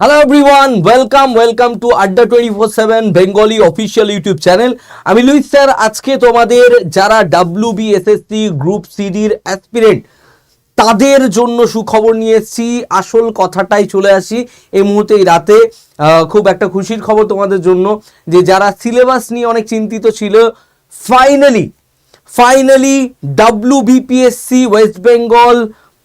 Hello everyone welcome welcome to Adda twenty four seven Bengali official YouTube channel আমি Louis sir, আজকে তোমাদের যারা W B SSC group সিডির aspirant তাদের জন্য সুখবর নিয়ে এসেছি। আসল কথাটাই চলে আসি এই মুহূর্তে রাতে। খুব একটা খুশির খবর তোমাদের জন্য যে যারা সিলেবাস নিয়ে অনেক চিন্তিত ছিল finally finally W BPSC west Bengal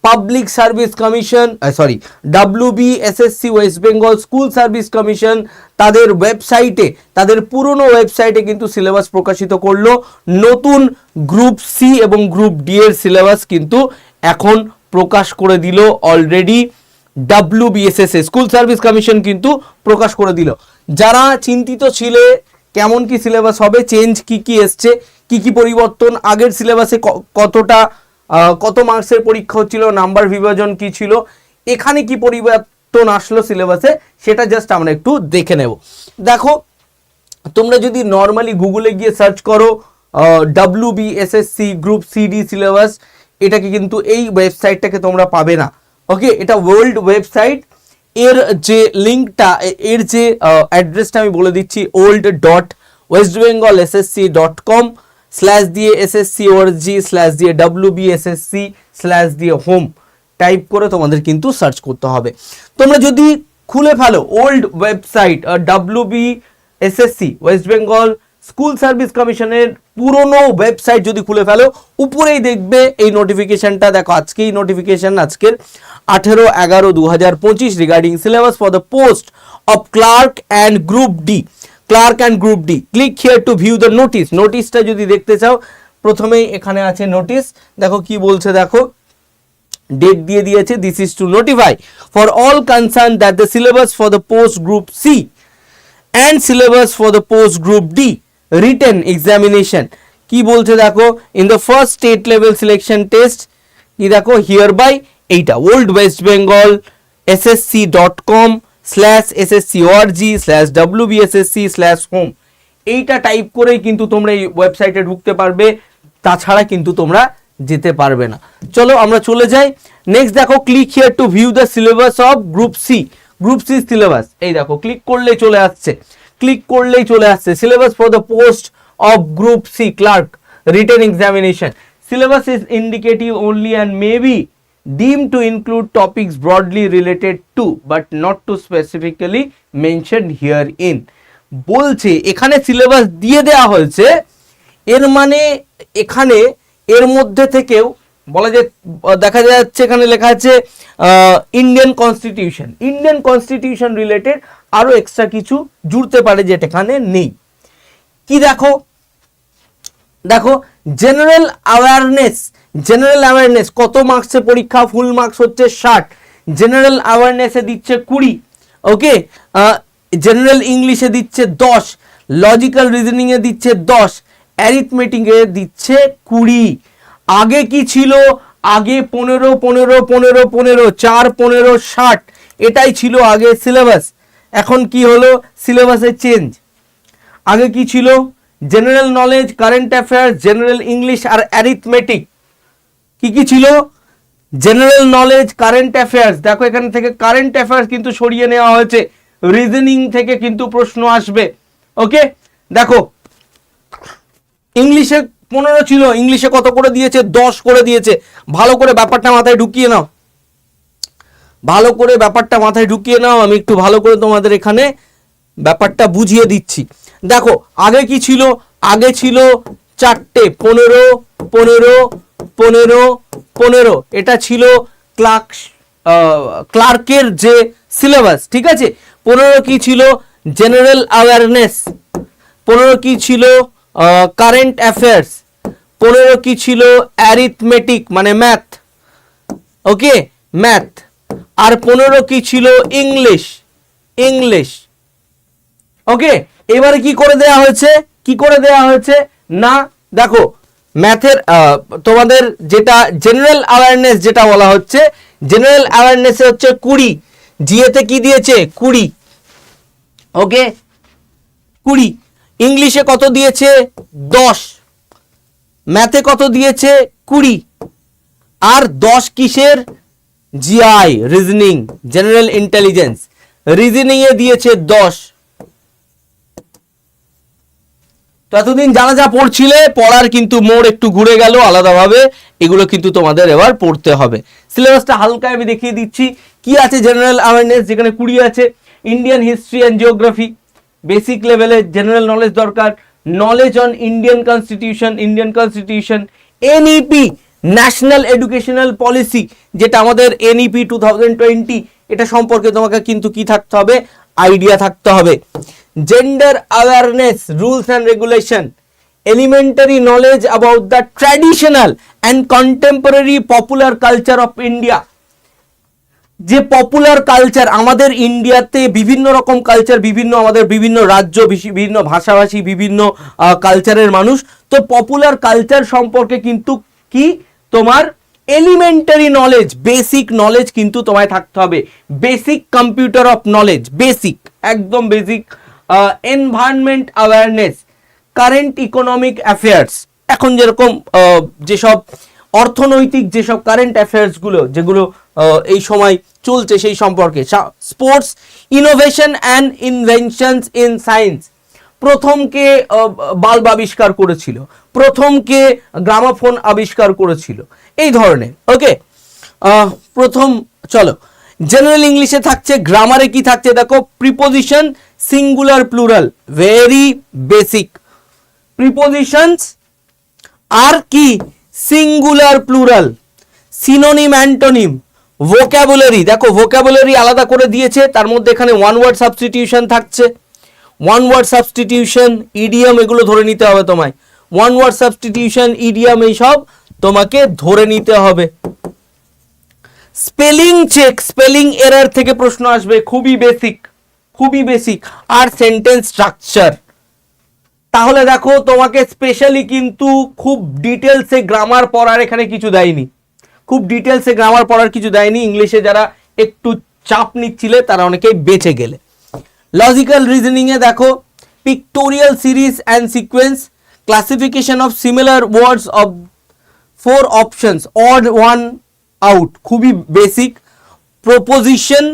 public service commission sorry W BSSC west Bengal school service commission তাদের ওয়েবসাইটে তাদের পুরনো ওয়েবসাইটে কিন্তু সিলেবাস প্রকাশিত করল। নতুন গ্রুপ সি এবং গ্রুপ ডি এর সিলেবাস কিন্তু এখন প্রকাশ করে দিল already W BSSA school service commission কিন্তু প্রকাশ করে দিল। যারা চিন্তিত ছিলে, কেমন কি সিলেবাস হবে চেঞ্জ কি কি এসছে, কি কি পরিবর্তন, আগের সিলেবাসে কতটা কত মার্কসের পরীক্ষা হচ্ছিল নাম্বার বিভাজন কি ছিল, এখানে কি পরিবর্তন আসলো সিলেবাসে সেটা জাস্ট আমরা একটু দেখে নেব। দেখো, তোমরা যদি নর্মালি গুগলে গিয়ে সার্চ করো W BSSC group CD syllabus এটাকে কিন্তু এই ওয়েবসাইটটাকে তোমরা পাবে না। ওকে এটা ওয়ার্ল্ড ওয়েবসাইট এর যে লিঙ্কটা এর যে অ্যাড্রেসটা আমি বলে দিচ্ছি old dot west Bengal SSC dot com slash দিয়ে এসএসসি ওআরজি স্ল্যাশ দিয়ে ডাব্লিউ বিএসএসসি স্ল্যাশ দিয়ে হোম টাইপ করে তোমাদের কিন্তু সার্চ করতে হবে। তোমরা যদি খুলে ফেলো old website W B SSC west Bengal school service কমিশনের পুরনো ওয়েবসাইট যদি খুলে ফেলো, উপরেই দেখবে এই নোটিফিকেশনটা দেখো আজকেই নোটিফিকেশন আজকের আঠেরো এগারো দু হাজার পঁচিশ regarding syllabus for the post of clerk and group D clerk and group D. Click here to view the notice নোটিসটা যদি দেখতে চাও, প্রথমেই এখানে আছে নোটিস দেখো কি বলছে, দেখো। ডেট দিয়ে দিয়েছে this is to notify for all concern that the syllabus for the post group C and syllabus for the post group D written examination কি বলছে, দেখো? In the first state level selection test কি দেখো? Here by এইটা old west Bengal SSC dot com slash SSC ORG slash W BSSC slash home এইটা type করেই কিন্তু তোমরা এই ওয়েবসাইটে ঢুকতে পারবে, তাছাড়া কিন্তু তোমরা যেতে পারবে না। চলো আমরা চলে যাই। নেক্সট দেখো click here to view the syllabus of group C group C syllabus এই দেখো ক্লিক করলেই চলে আসছে। ক্লিক করলেই চলে আসছে। Syllabus for the post of group C clerk written examination syllabus is indicative only and may be deemed to include topics broadly related to, but not to specifically mentioned herein. বলছে, এখানে syllabus দিয়ে দেওয়া হয়েছে, এর মানে এখানে এর মধ্যে থেকেও বলা যায়, দেখা যাচ্ছে, এখানে লেখা আছে Indian constitution Indian constitution related আরও এক্সট্রা কিছু জুড়তে পারে যেটা এখানে নেই। কি দেখো? দেখো জেনারেল অ্যাওয়ারনেস জেনারেল অ্যাওয়ারনেস কত মার্কসে পরীক্ষা? ফুল মার্কস হচ্ছে ষাট। জেনারেল অ্যাওয়ারনেসে দিচ্ছে কুড়ি। ওকে জেনারেল ইংলিশে দিচ্ছে দশ। লজিক্যাল রিজনিংয়ে দিচ্ছে দশ। অ্যারিথমেটিকে দিচ্ছে কুড়ি। আগে কি ছিল? আগে পনেরো পনেরো পনেরো পনেরো, চার, পনেরো, ষাট। এটাই ছিল আগে সিলেবাস এখন কি হলো? সিলেবাসের চেঞ্জ আগে কি ছিল? General knowledge current affairs general English আর অ্যারিথমেটিক কি কি ছিল? জেনারেল নলেজ কারেন্ট অ্যাফেয়ার্স দেখো এখান থেকে কারেন্ট অ্যাফেয়ার্স কিন্তু সরিয়ে নেওয়া হয়েছে। রিজনিং থেকে কিন্তু প্রশ্ন আসবে। ওকে দেখো ইংলিশে পনেরো ছিল ইংলিশে কত করে দিয়েছে? দশ করে দিয়েছে। ভালো করে ব্যাপারটা মাথায় ঢুকিয়ে নাও। ভালো করে ব্যাপারটা মাথায় ঢুকিয়ে নাও, আমি একটু ভালো করে তোমাদের এখানে ব্যাপারটা বুঝিয়ে দিচ্ছি। দেখো, আগে কি ছিল? আগে ছিল চারটে, পনেরো পনেরো পনেরো পনেরো। এটা ছিল ক্লার্ক ক্লার্কের যে সিলেবাস, ঠিক আছে? পনেরো কি ছিল? General awareness. পনেরো কি ছিল? Current affairs. পনেরো কি ছিল? অ্যারিথমেটিক মানে ম্যাথ। ওকে? ম্যাথ। আর পনেরো কি ছিল? ইংলিশ। ইংলিশ। ওকে? এবারে কি করে দেয়া হয়েছে? কি করে দেয়া হয়েছে? না, দেখো ম্যাথের তোমাদের যেটা জেনারেল অ্যাওয়ারনেস যেটা বলা হচ্ছে জেনারেল অ্যাওয়ারনেসে হচ্ছে কুড়ি। জিএতে কি দিয়েছে? কুড়ি। ওকে? কুড়ি। ইংলিশে কত দিয়েছে? দশ। ম্যাথে কত দিয়েছে? কুড়ি। আর দশ কিসের? জিআই রিজনিং জেনারেল ইন্টেলিজেন্স রিজনিংয়ে দিয়েছে দশ। তো এতদিন যারা যা পড়ছিলে, পড়ার কিন্তু মোড় একটু ঘুরে গেল আলাদাভাবে। এগুলো কিন্তু তোমাদের এবার পড়তে হবে। সিলেবাসটা হালকা আমি দেখিয়ে দিচ্ছি। কি আছে জেনারেল অ্যাওয়ারনেস যেখানে কুড়ি আছে। Indian history and geography basic লেভেলে জেনারেল নলেজ দরকার। Knowledge on Indian constitution Indian constitution NEP national educational policy যেটা আমাদের এনইপি টু থাউজেন্ড টোয়েন্টি এটা সম্পর্কে তোমাকে কিন্তু কি থাকতে হবে? আইডিয়া থাকতে হবে। Gender awareness rules and regulation elementary knowledge about the traditional and contemporary popular culture of India যে পপুলার কালচার আমাদের ইন্ডিয়াতে বিভিন্ন রকম কালচার বিভিন্ন আমাদের বিভিন্ন রাজ্য বিভিন্ন ভাষাভাষী, বিভিন্ন কালচারের মানুষ। তো পপুলার কালচার সম্পর্কে কিন্তু কি? তোমার এলিমেন্টারি নলেজ বেসিক নলেজ কিন্তু তোমায় থাকতে হবে। Basic computer of knowledge basic একদম basic environment awareness current economic affairs এখন যেরকম যেসব অর্থনৈতিক যেসব কারেন্ট অ্যাফেয়ার্সগুলো যেগুলো এই সময় চলছে সেই সম্পর্কে sports innovation and inventions in science প্রথম কে আহ, বাল্ব আবিষ্কার করেছিল। প্রথম কে গ্রামাফোন আবিষ্কার করেছিল। এই ধরনের ওকে প্রথম চলো। জেনারেল ইংলিশে থাকছে গ্রামারে কি থাকছে? দেখো preposition singular plural very basic prepositions আর কি? Singular plural synonym antonym vocabulary দেখো ভোক্যাবুলারি আলাদা করে দিয়েছে, তার মধ্যে এখানে ওয়ান ওয়ার্ড সাবস্টিটিউশন থাকছে। ওয়ান ওয়ার্ড সাবস্টিটিউশন ইডিয়াম এগুলো ধরে নিতে হবে তোমায়। ওয়ান ওয়ার্ড সাবস্টিটিউশন ইডিয়াম এইসব তোমাকে ধরে নিতে হবে। স্পেলিং চেক, স্পেলিং এরর থেকে প্রশ্ন আসবে, খুবই বেসিক খুবই বেসিক আর সেন্টেন্স স্ট্রাকচার তাহলে দেখো, তোমাকে স্পেশালি কিন্তু খুব ডিটেলসে গ্রামার পড়ার এখানে কিছু দেয়নি। খুব ডিটেলসে গ্রামার পড়ার কিছু দেয়নি। ইংলিশে যারা একটু চাপ নিচ্ছিলে, তারা অনেকেই বেঁচে গেলে। লজিক্যাল রিজনিং এ দেখো pictorial series and sequence classification of similar words of four options odd one out খুবই basic proposition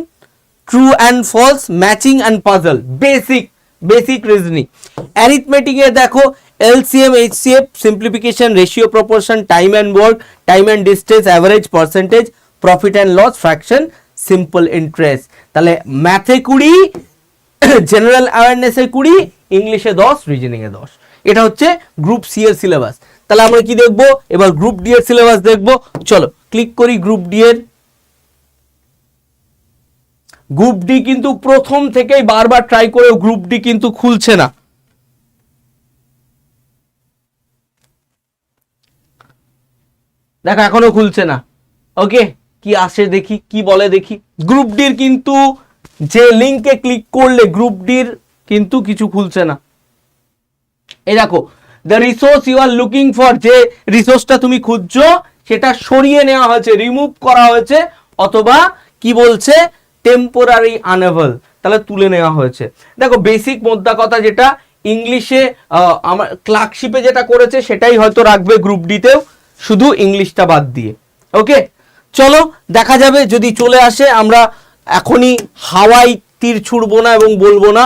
true and false matching and puzzle basic basic reasoning arithmetic দেখো LCM HCF simplification ratio proportion time and work time and distance average percentage profit and loss fraction simple interest তাহলে ম্যাথে কুড়ি general অ্যাওয়ারনেসে কুড়ি ইংলিশে দশ reasoning এ দশ। এটা হচ্ছে গ্রুপ সি এর সিলেবাস তাহলে আমরা কি দেখব? এবার গ্রুপ ডি এর সিলেবাস দেখব। চলো। ক্লিক করি গ্রুপ ডি এর। গ্রুপ ডি কিন্তু প্রথম থেকেই বারবার ট্রাই করে গ্রুপ ডি কিন্তু খুলছে না। দেখো, এখনও খুলছে না। ওকে, কি আসে দেখি, কি বলে দেখি। গ্রুপ ডির কিন্তু যে লিংকে ক্লিক করলে গ্রুপ ডির কিন্তু কিছু খুলছে না। এই দেখো the resource you are looking for যে রিসোর্সটা তুমি খুঁজছো সেটা সরিয়ে নেওয়া হয়েছে রিমুভ করা হয়েছে, অথবা কি বলছে? টেম্পোরারি আনেবল তাহলে তুলে নেওয়া হয়েছে। দেখো বেসিক মোদ্দা কথা যেটা ইংলিশে আমার ক্লার্কশিপে যেটা করেছে, সেটাই হয়তো রাখবে গ্রুপ ডিতেও শুধু ইংলিশটা বাদ দিয়ে। ওকে চলো, দেখা যাবে, যদি চলে আসে, আমরা এখনই হাওয়াই তীর ছুড়বো না এবং বলব না,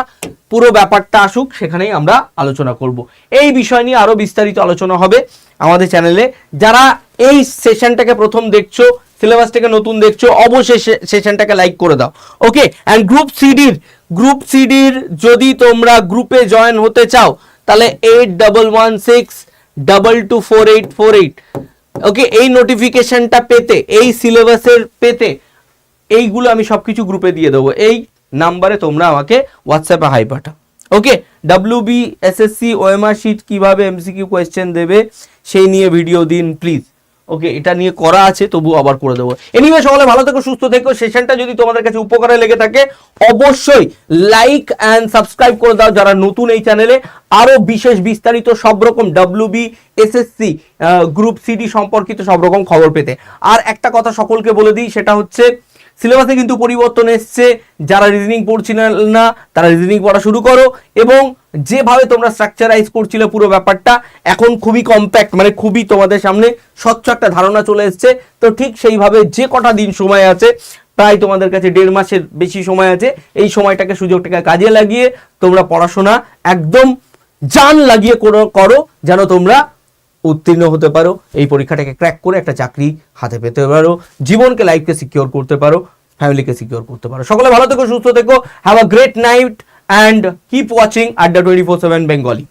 পুরো ব্যাপারটা আসুক, সেখানেই আমরা আলোচনা করব। এই বিষয় নিয়ে আরও বিস্তারিত আলোচনা হবে আমাদের চ্যানেলে। যারা এই সেশনটাকে প্রথম দেখছ, সিলেবাসটাকে নতুন দেখছ, অবশ্যই সেশনটাকে লাইক করে দাও। ওকে অ্যান্ড গ্রুপ সিডির গ্রুপ সিডির যদি তোমরা গ্রুপে জয়েন হতে চাও, তাহলে eight double one six double two four eight four eight okay, এই নোটিফিকেশনটা পেতে, এই সিলেবাসের পেতে, এইগুলো আমি সবকিছু গ্রুপে দিয়ে দেবো। এই নাম্বারে তোমরা আমাকে হোয়াটসঅ্যাপে হাই পাঠাও। Okay W B S S C ওয়েম SSC OMR sheet কীভাবে এমসিকিউ কোয়েশ্চেন দেবে, সেই নিয়ে ভিডিও দিন প্লিজ ওকে এটা নিয়ে করা আছে তবু আবার করে দেবো। এনিওয়ে সকলে ভালো থেকো, সুস্থ থেকো। সেশনটা যদি তোমাদের কাছে উপকারে লেগে থাকে, অবশ্যই লাইক অ্যান্ড সাবস্ক্রাইব করে দাও যারা নতুন এই চ্যানেলে আরও বিশেষ বিস্তারিত সব রকম W B SSC group CD সম্পর্কিত সব রকম খবর পেতে। আর একটা কথা সকলকে বলে দিই, সেটা হচ্ছে সিলেবাসে কিন্তু পরিবর্তন এসছে। যারা রিজনিং পড়ছিলেন না, তারা রিজনিং পড়া শুরু করো এবং যেভাবে তোমরা স্ট্রাকচারাইজ করছিলে পুরো ব্যাপারটা, এখন খুবই কম্প্যাক্ট মানে খুবই তোমাদের সামনে স্বচ্ছ একটা ধারণা চলে এসছে। তো ঠিক সেইভাবে যে কটা দিন সময় আছে, প্রায় তোমাদের কাছে দেড় মাসের বেশি সময় আছে, এই সময়টাকে সুযোগটাকে কাজে লাগিয়ে তোমরা পড়াশোনা একদম জান লাগিয়ে করো, যেন তোমরা উত্তীর্ণ হতে পারো, এই পরীক্ষাটাকে ক্র্যাক করে একটা চাকরি হাতে পেতে পারো, জীবনকে লাইফকে সিকিওর করতে পারো ফ্যামিলিকে সিকিওর করতে পারো। সকলে ভালো থেকো, সুস্থ থেকো have a great night and keep watching Adda twenty four seven Bengali